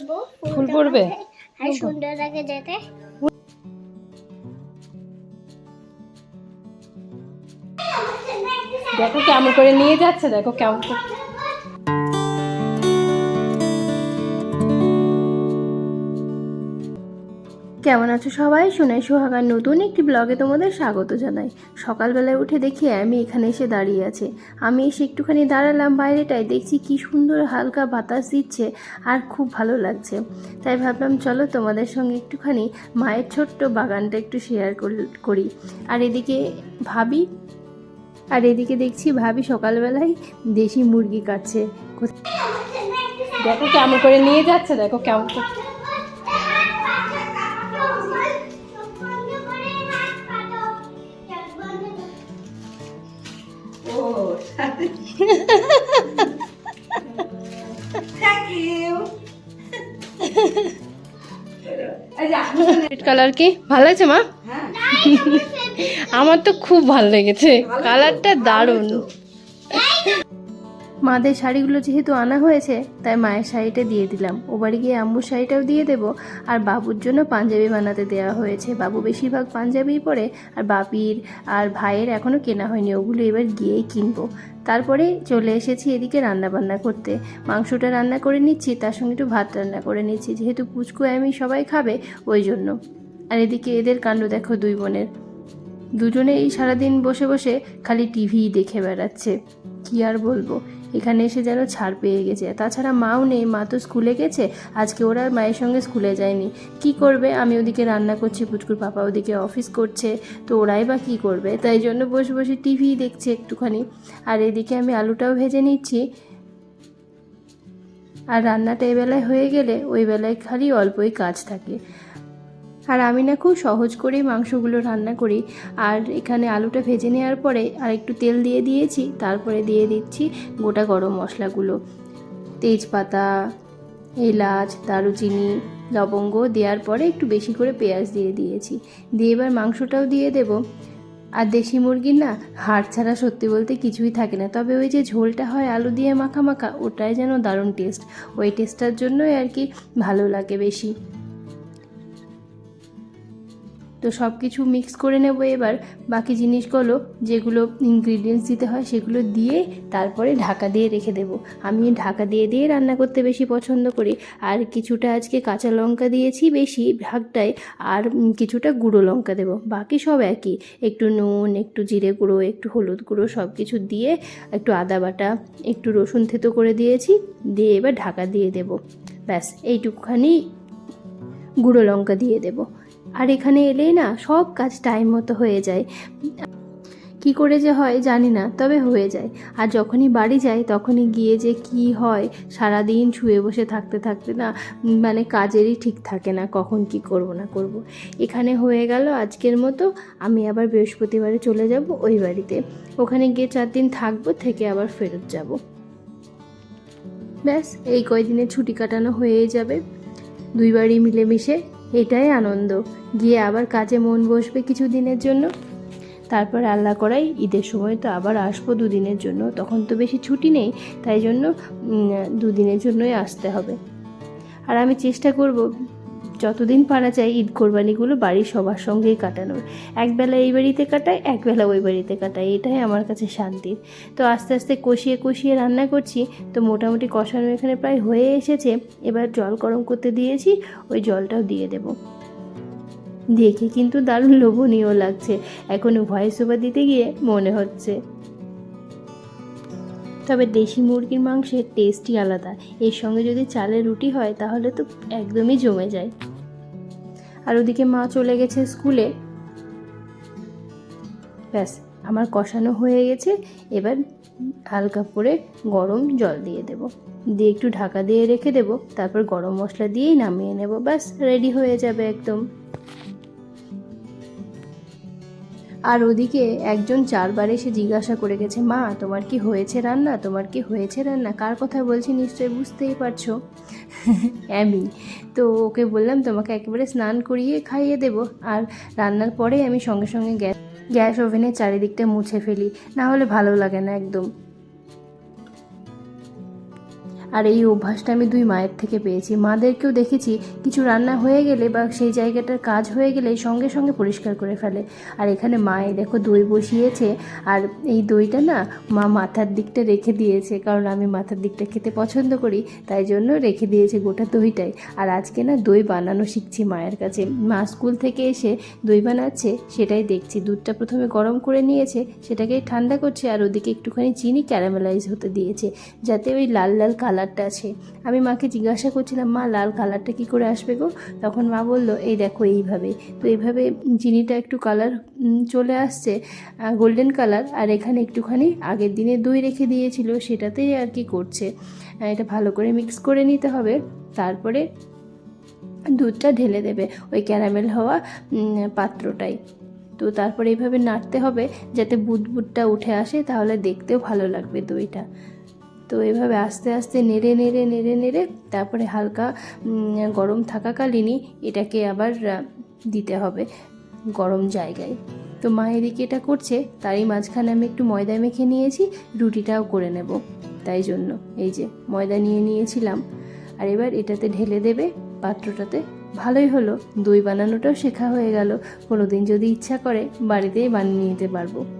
করব ফুল পড়বে? আর সুন্দর লাগে যেতে দেখো কেমন করে নিয়ে যাচ্ছে দেখো কেমন কেমন আছো সবাই? সোনাই সোহাগার নতুন একটি ব্লগে তোমাদের স্বাগত জানাই। সকালবেলায় উঠে দেখি আমি এখানে এসে দাঁড়িয়ে আছি। আমি এসে একটুখানি দাঁড়ালাম বাইরেটায়, দেখছি কি সুন্দর হালকা বাতাস দিচ্ছে আর খুব ভালো লাগছে। তাই ভাবলাম, চলো তোমাদের সঙ্গে একটুখানি মায়ের ছোট্ট বাগানটা একটু শেয়ার করি আর এদিকে ভাবি, আর এদিকে দেখছি ভাবি সকালবেলায় দেশি মুরগি কাটছে। দেখো কেমন করে নিয়ে যাচ্ছে, দেখো কেমন করে রেড কালার কি? ভালো লাগছে মা? আমার তো খুব ভালো লেগেছে। কালারটা দারুণ। মাদের শাড়িগুলো যেহেতু আনা হয়েছে, তাই মায়ের শাড়িটা দিয়ে দিলাম। ও বাড়ি গিয়ে আম্মুর শাড়িটাও দিয়ে দেবো, আর বাবুর জন্য পাঞ্জাবি বানাতে দেওয়া হয়েছে। বাবু বেশিরভাগ পাঞ্জাবিই পরে, আর বাপির আর ভাইয়ের এখনও কেনা হয়নি, ওগুলো এবার গিয়েই কিনবো। তারপরে চলে এসেছি এদিকে রান্না বান্না করতে। মাংসটা রান্না করে নিচ্ছি, তার সঙ্গে একটু ভাত রান্না করে নিচ্ছি। যেহেতু পুচকু আমি সবাই খাবে, ওই জন্য। আর এদিকে এদের কাণ্ড দেখো দুই বোনের। দুজনেই সারাদিন বসে বসে খালি টিভি দেখে বেড়াচ্ছে। কি আর বলব? এখানে এসে যেন ছাড় পেয়ে গেছে। তাছাড়া মাও নেই, মা তো স্কুলে গেছে, আজকে ওরা মায়ের সঙ্গে স্কুলে যায়নি। কি করবে? আমি ওদিকে রান্না করছি, পুচকুর পাপা ওদিকে অফিস করছে, তো ওরাই বা কী করবে? তাই জন্য বসে বসে টিভি দেখছে একটুখানি। আর এদিকে আমি আলুটাও ভেজে নিচ্ছি। আর রান্নাটা এবেলায় হয়ে গেলে ওই বেলায় খালি অল্পই কাজ থাকে। আর আমি না খুব সহজ করেই মাংসগুলো রান্না করি। আর এখানে আলুটা ভেজে নেওয়ার পরে আর একটু তেল দিয়ে দিয়েছি, তারপরে দিয়ে দিচ্ছি গোটা গরম মশলাগুলো। তেজপাতা, এলাচ, দারুচিনি, লবঙ্গ দেওয়ার পরে একটু বেশি করে পেঁয়াজ দিয়ে দিয়েছি। দিয়ে এবার মাংসটাও দিয়ে দেব। আর দেশি মুরগির না হাড় ছাড়া সত্যি বলতে কিছুই থাকে না। তবে ওই যে ঝোলটা হয় আলু দিয়ে মাখা মাখা, ওটাই যেন দারুণ টেস্ট ওই টেস্টটার জন্যই আর কি ভালো লাগে বেশি। তো সব কিছু মিক্স করে নেব এবার। বাকি জিনিসগুলো, যেগুলো ইনগ্রিডিয়েন্টস দিতে হয়, সেগুলো দিয়ে তারপরে ঢাকা দিয়ে রেখে দেব। আমি ঢাকা দিয়ে দিয়ে রান্না করতে বেশি পছন্দ করি। আর কিছুটা আজকে কাঁচা লঙ্কা দিয়েছি বেশি ভাগটায়, আর কিছুটা গুঁড়ো লঙ্কা দেব। বাকি সব একই। একটু নুন, একটু জিরে গুঁড়ো, একটু হলুদ গুঁড়ো সব কিছু দিয়ে একটু আদা বাটা, একটু রসুন থেতো করে দিয়েছি, দিয়ে এবার ঢাকা দিয়ে দেব। ব্যাস, এইটুকুখানি গুঁড়ো লঙ্কা দিয়ে দেবো। আর এখানে এলেই না সব কাজ টাইম মতো হয়ে যায়। কি করে যে হয় জানি না, তবে হয়ে যায়। আর যখনই বাড়ি যাই, তখনই গিয়ে যে কি হয়, সারাদিন শুয়ে বসে থাকতে থাকতে না মানে কাজেরই ঠিক থাকে না, কখন কি করব না করব। এখানে হয়ে গেল আজকের মতো, আমি আবার বৃহস্পতিবারে চলে যাব ওই বাড়িতে। ওখানে গিয়ে চার দিন থাকব, থেকে আবার ফেরত যাব। ব্যাস, এই কয়দিনে ছুটি কাটানো হয়ে যাবে। দুই বাড়ি মিলেমিশে এটাই আনন্দ। গিয়ে আবার কাজে মন বসবে কিছু দিনের জন্য? তারপর আল্লাহ করাই, ঈদের সময় তো আবার আসব দুদিনের জন্য। তখন তো বেশি ছুটি নেই, তাই জন্য দুদিনের জন্যই আসতে হবে। আর আমি চেষ্টা করব যতদিন পারা যায় ঈদ কোরবানিগুলো বাড়ির সবার সঙ্গেই কাটানোর। একবেলা এই বাড়িতে কাটাই একবেলা ওই বাড়িতে কাটাই এটাই আমার কাছে শান্তির। তো আস্তে আস্তে কষিয়ে কষিয়ে রান্না করছি। তো মোটামুটি কষানো এখানে প্রায় হয়ে এসেছে। এবার জল গরম করতে দিয়েছি, ওই জলটাও দিয়ে দেব। দেখে কিন্তু দারুণ লোভনীয় লাগছে। এখনও ভয়েস ওভার দিতে গিয়ে মনে হচ্ছে। তবে দেশি মুরগির মাংসের টেস্টই আলাদা। এর সঙ্গে যদি চালের রুটি হয়, তাহলে তো একদমই জমে যায়। আর ওদিকে মা চলে গেছে স্কুলে। ব্যাস, আমার কষানো হয়ে গেছে। এবার হালকা করে গরম জল দিয়ে দেব। দিয়ে একটু ঢাকা দিয়ে রেখে দেব। তারপর গরম মশলা দিয়েই নামিয়ে নেব। ব্যাস রেডি হয়ে যাবে একদম। আর ওদিকে একজন চারবার এসে জিজ্ঞাসা করে গেছে, মা, তোমার কি হয়েছে রান্না? তোমার কি হয়েছে রান্না? কার কথা বলছি নিশ্চয়ই বুঝতেই পারছ? আমি তো ওকে বললাম, তোমাকে একেবারে স্নান করিয়ে খাইয়ে দেব, আর রান্নার পরে আমি সঙ্গে সঙ্গে গ্যাস গ্যাস ওভেনের চারিদিকটা মুছে ফেলি, না হলে ভালো লাগে না একদম। আর এই অভ্যাসটা আমি দুই মায়ের থেকে পেয়েছি। মাদেরকেও দেখেছি, কিছু রান্না হয়ে গেলে বা সেই জায়গাটার কাজ হয়ে গেলে সঙ্গে সঙ্গে পরিষ্কার করে ফেলে। আর এখানে মায়ে দেখো দই বসিয়েছে, আর এই দইটা না মা মাথার দিকটা রেখে দিয়েছে, কারণ আমি মাথার দিকটা খেতে পছন্দ করি, তাই জন্য রেখে দিয়েছে গোটা দইটাই। আর আজকে না দই বানানো শিখছি মায়ের কাছে। মা স্কুল থেকে এসে দই বানাচ্ছে, সেটাই দেখছি। দুধটা প্রথমে গরম করে নিয়েছে সেটাকে ঠান্ডা করছে, আর ওদিকে একটুখানি চিনি ক্যারামেলাইজ হতে দিয়েছে, যাতে ওই লাল লাল কালারটা আছে। আমি মাকে জিজ্ঞাসা করছিলাম, মা, লাল কালারটা কি করে আসবে গো? তখন মা বলল, এই দেখো এইভাবে। তো এইভাবে চিনিটা একটু কালার চলে আসছে গোল্ডেন কালার আর এখানে একটুখানি আগের দিনে দই রেখে দিয়েছিল, সেটাতেই আর কি করছে। এটা ভালো করে মিক্স করে নিতে হবে, তারপরে দুধটা ঢেলে দেবে ওই ক্যারামেল হওয়া পাত্রটাই। তো তারপরে এইভাবে নাড়তে হবে, যাতে বুদবুদটা উঠে আসে, তাহলে দেখতেও ভালো লাগবে দইটা। তো এভাবে আস্তে আস্তে নেড়ে নেড়ে নেড়ে নেড়ে তারপরে হালকা গরম থাকাকালীনই এটাকে আবার দিতে হবে গরম জায়গায়। তো মা এদিকে এটা করছে, তারই মাঝখানে আমি একটু ময়দা মেখে নিয়েছি, রুটিটাও করে নেব। তাই জন্য এই যে ময়দা নিয়ে নিয়েছিলাম। আর এবার এটাতে ঢেলে দেবে, পাত্রটাতে। ভালোই হলো, দই বানানোটাও শেখা হয়ে গেল। কোনোদিন যদি ইচ্ছা করে বাড়িতেই বানিয়ে নিতে পারব।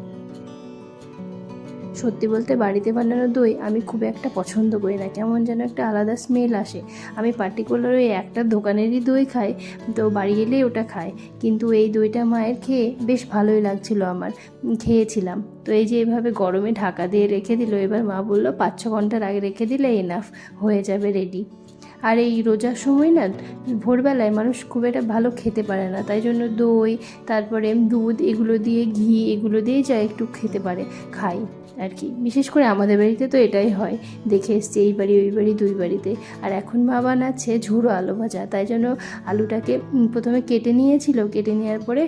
সত্যি বলতে বাড়িতে বানানো দই আমি খুব একটা পছন্দ করি না। কেমন যেন একটা আলাদা স্মেল আসে। আমি পার্টিকুলার ওই একটা দোকানেরই দই খাই, তো বাড়ি এলেই ওটা খাই। কিন্তু এই দইটা মায়ের খেয়ে বেশ ভালোই লাগছিল আমার খেয়েছিলাম। তো এই যে এভাবে গরমে ঢাকা দিয়ে রেখে দিল, এবার মা বলল, পাঁচ ছ ঘণ্টার আগে রেখে দিলে এনাফ হয়ে যাবে রেডি আর এই রোজার সময় না, ভোরবেলায় মানুষ খুব একটা ভালো খেতে পারে না, তাই জন্য দই, তারপরে দুধ, এগুলো দিয়ে ঘি, এগুলো দিয়ে যা একটু খেতে পারে, খাই আর কি। বিশেষ করে আমাদের বাড়িতে তো এটাই হয়, দেখে এসছি এই বাড়ি, ওই বাড়ি, দুই বাড়িতে। আর এখন মা বানাচ্ছে ঝুড়ো আলু ভাজা, তাই জন্য আলুটাকে প্রথমে কেটে নিয়েছিল, কেটে নেওয়ার পরে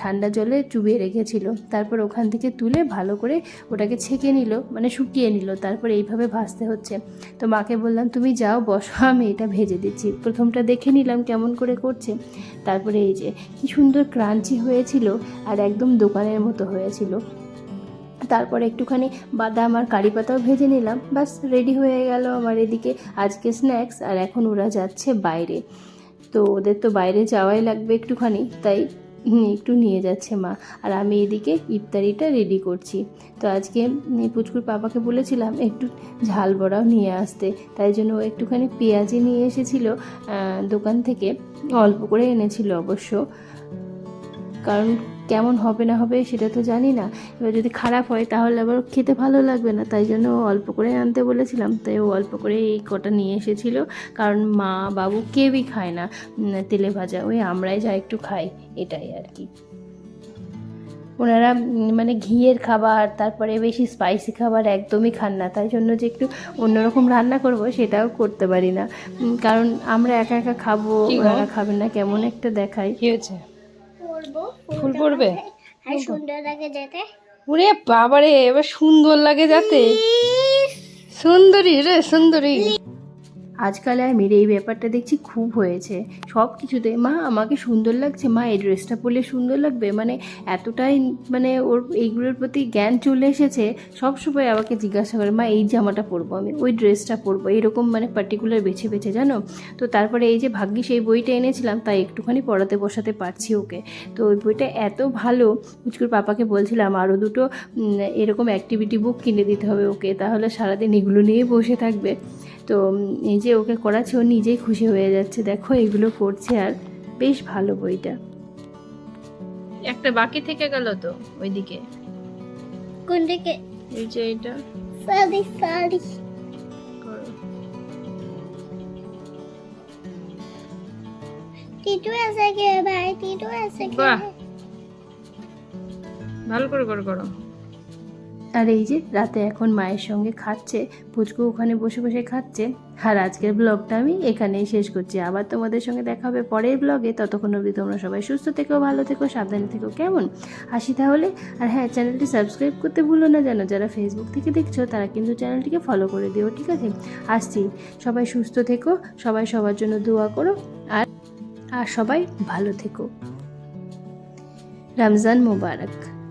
ঠান্ডা জলে চুবিয়ে রেখেছিল। তারপর ওখান থেকে তুলে ভালো করে ওটাকে ছেঁকে নিল মানে শুকিয়ে নিল, তারপর এইভাবে ভাজতে হচ্ছে। তো মাকে বললাম, তুমি যাও, বসো আমি এটা ভেজে দিচ্ছি। প্রথমটা দেখে নিলাম কেমন করে করছে। তারপরে এই যে, কি সুন্দর ক্রাঞ্চি হয়েছিল আর একদম দোকানের মতো হয়েছিল। তারপরে একটুখানি বাদাম আর কারি পাতাও ভেজে নিলাম। বাস রেডি হয়ে গেল আমার এদিকে আজকে স্ন্যাক্স আর এখন ওরা যাচ্ছে বাইরে। তো ওদের তো বাইরে যাওয়াই লাগবে একটুখানি, তাই একটু নিয়ে যাচ্ছে মা। আর আমি এদিকে ইফতারিটা রেডি করছি। তো আজকে পুচকুর পাপাকে বলেছিলাম একটু ঝাল বড়াও নিয়ে আসতে। তাই জন্য একটুখানি পেঁয়াজি নিয়ে এসেছিল দোকান থেকে। অল্প করে এনেছিল অবশ্য। কারণ কেমন হবে না হবে সেটা তো জানি না। এবার যদি খারাপ হয় তাহলে আবার খেতে ভালো লাগবে না। তাই জন্য অল্প করে আনতে বলেছিলাম। তাই ও অল্প করে এই কটা নিয়ে এসেছিল। কারণ মা বাবু কেউই খায় না। তেলে ভাজা। ওই আমরাই যা একটু খাই এটাই আর কি। ওনারা মানে ঘিয়ের খাবার তারপরে বেশি স্পাইসি খাবার একদমই খান না। তাই জন্য যে একটু অন্যরকম রান্না করব সেটাও করতে পারি না। কারণ আমরা একা একা খাব ওনারা খাবেন না। কেমন একটা দেখায়। কি হয়েছে? ফুল পড়বে? আর সুন্দর লাগে যেতে। ওরে বাবারে এবার সুন্দর লাগে যাতে। সুন্দরী রে সুন্দরী। আজকাল আমি এই ব্যাপারটা দেখছি খুব হয়েছে। সব কিছুতে মা, আমাকে সুন্দর লাগছে। মা, এই ড্রেসটা পরলে সুন্দর লাগবে? মানে এতটাই মানে ওর এইগুলোর প্রতি জ্ঞান চলে এসেছে, সব সময় আমাকে জিজ্ঞাসা করে, মা, এই জামাটা পরবো আমি, ওই ড্রেসটা পরবো? এরকম মানে পার্টিকুলার বেছে বেছে, জানো? তো তারপরে এই যে ভাগ্যি সেই বইটা এনেছিলাম, তাই একটুখানি পড়াতে বসাতে পারছি ওকে। তো ওই বইটা এত ভালো পুচকুর পাপাকে বলছিলাম আরও দুটো এরকম অ্যাক্টিভিটি বুক কিনে দিতে হবে ওকে, তাহলে সারাদিন এগুলো নিয়েই বসে থাকবে। তো এই যে ওকে করাচ্ছে ও নিজেই খুশি হয়ে যাচ্ছে। দেখো এগুলো করছে আর বেশ ভালো বইটা। একটা বাকি থেকে গেল তো ওইদিকে? কোন দিকে এই যে এটা সরি সরি টিটু আছে কে ভাই টিটু আছে কে ভালো করে করে করো। আর এই যে রাতে এখন মায়ের সঙ্গে খাচ্ছে, পুচকু ওখানে বসে বসে খাচ্ছে। আর আজকের ব্লগটা আমি এখানেই শেষ করছি। আবার তোমাদের সঙ্গে দেখা হবে পরের ব্লগে ততক্ষণ অবধি তোমরা সবাই সুস্থ থেকো, ভালো থেকো, সাবধানে থেকো, কেমন? আসি তাহলে। আর হ্যাঁ চ্যানেলটি সাবস্ক্রাইব করতে ভুলো না যেন। যারা ফেসবুক থেকে দেখছ, তারা কিন্তু চ্যানেলটিকে ফলো করে দিও, ঠিক আছে? আসছি। সবাই সুস্থ থেকো, সবাই সবার জন্য দোয়া করো। আর আর সবাই ভালো থেকো। রমজান মোবারক।